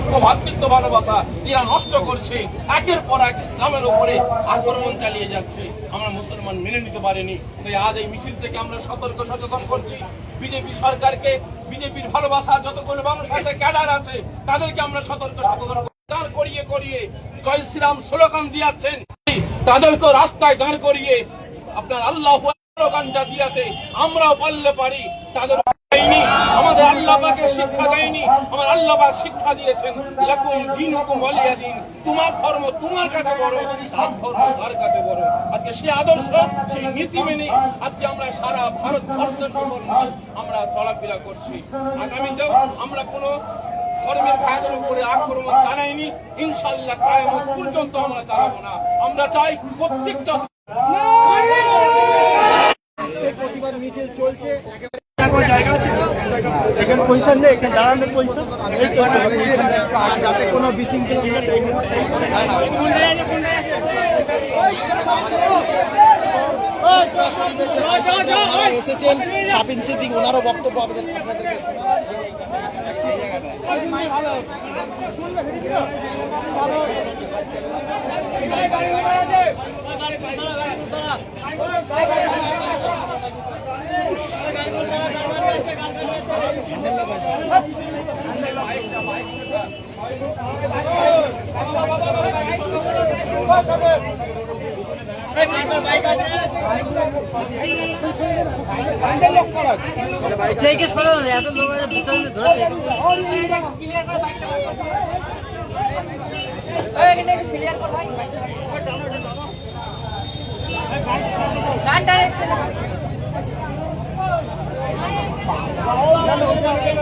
ঐক্য ভাতৃত্ব, ভালোবাসা এরা নষ্ট করছে। একের পর এক ইসলামের উপরে আক্রমণ চালিয়ে যাচ্ছে। আমরা মুসলমান মেনে নিতে পারিনি। তাই আজ এই মিছিল থেকে আমরা সতর্ক, সচেতন করছি। বিজেপি সরকারকে, বিজেপির ভালোবাসা, যতগুলো মানুষ আছে, ক্যাডার আছে, তাদেরকে আমরা সতর্ক, সচেতন করিয়ে করিয়ে জয় শ্রীরাম স্লোগান দিয়াচ্ছেন তাদেরকে রাস্তায় দাঁড় করিয়ে আপনার আল্লাহ স্লোগানটা দিয়াতে আমরাও পারলে পারি, তাদের আমাদের আল্লাহ শিক্ষা দেয়নি, আমার আল্লাপাক শিক্ষা দিয়েছেন, লাকুম দিন হুকুম আলিয়া দিন, তোমার ধর্ম তোমার কাছে বড়, তার ধর্ম তার কাছে বড়? আজকে সেই আদর্শ, সেই নীতি মেনে আজকে আমরা সারা ভারতবর্ষের মুসলমান আমরা চলাফেরা করছি। আগামীতেও আমরা কোনো ধর্মের ভাইদের উপরে আক্রমণ জানাইনি ইনশাল্লাহ কায়ামত পর্যন্ত আমরা চালাবো না। আমরা চাই প্রত্যেকটা মিছিল চলছে এখানে পয়সা নেই এখানে দাঁড়ানোর পয়সা। যাতে কোনো বিশৃঙ্খলা এসেছেন শাপিন সিদ্দিক ওনারও বক্তব্য আমাদের আপনাদের চেকে সরে এত লোক আছে, দুটো ধরে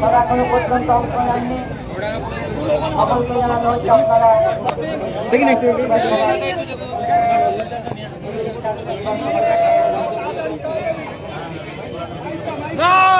এই চলে আসি, তুলে দে। দেখি না একটু নারায় থাকবে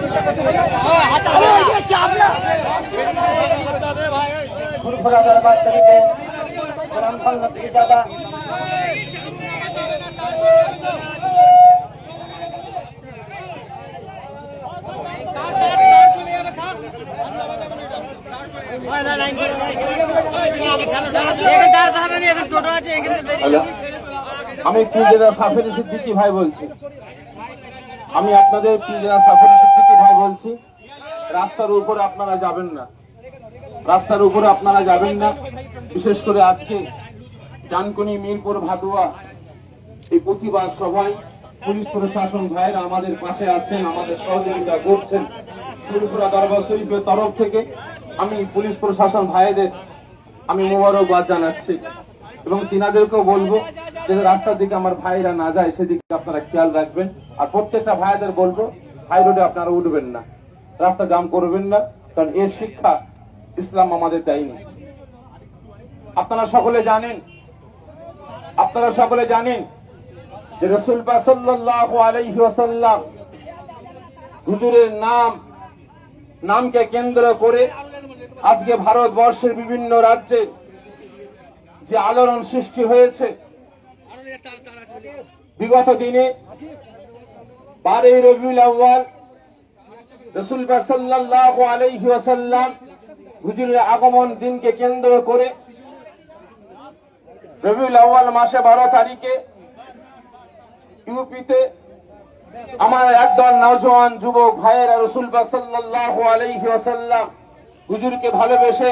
না, এখানে টোটো আছে, এখান থেকে বেরিয়ে হ্যালো আমি পিজেরা সাফেরি সিদ্দিকি ভাই বলছি? আমি আপনাদের পিজেরা সাফেরি সিদ্দিকি ভাই বলছি? রাস্তার উপরে আপনারা যাবেন না। রাস্তার উপরে আপনারা যাবেন না। বিশেষ করে আজকে ডানকুনি, মিরপুর, ভাদুয়া, এই প্রতিবাদ সভায় পুলিশ প্রশাসন ভাইরা আমাদের পাশে আছেন, আমাদের সহযোগিতা করছেন। ত্রিপুরা দরবার শরীফের তরফ থেকে আমি পুলিশ প্রশাসন ভাইদের আমি মোবারকবাদ জানাচ্ছি এবং তিনাদেরকেও বলব যে রাস্তার দিকে আমার ভাইরা না যায়, সেদিকে আপনারা খেয়াল রাখবেন। আর প্রত্যেকটা ভাইদের বলব হাই রোডে আপনারা উঠবেন না, রাস্তা জাম করবেন না, কারণ এর শিক্ষা ইসলাম আমাদের দেয়নি। আপনারা সকলে জানেন, আপনারা সকলে জানেন যে রসুল সাল্লাল্লাহু আলাইহি ওয়াসাল্লাম হুজুরের নাম, নামকে কেন্দ্র করে আজকে ভারতবর্ষের বিভিন্ন রাজ্যে যে আলোড়ন সৃষ্টি হয়েছে, বিগত দিনে বারোই রবিউল আউ্বাল রসুল সাল্লাল্লাহু আলাইহি ওয়াসাল্লাম হুজুরের আগমন দিনকে কেন্দ্র করে রবিউল আহ্বাল মাসে বারো তারিখে ইউপিতে আমার একদল নওজওয়ান যুবক ভাইয়েরা রসুল আলাইহি ওয়াসাল্লাম হুজুরকে ভালোবেসে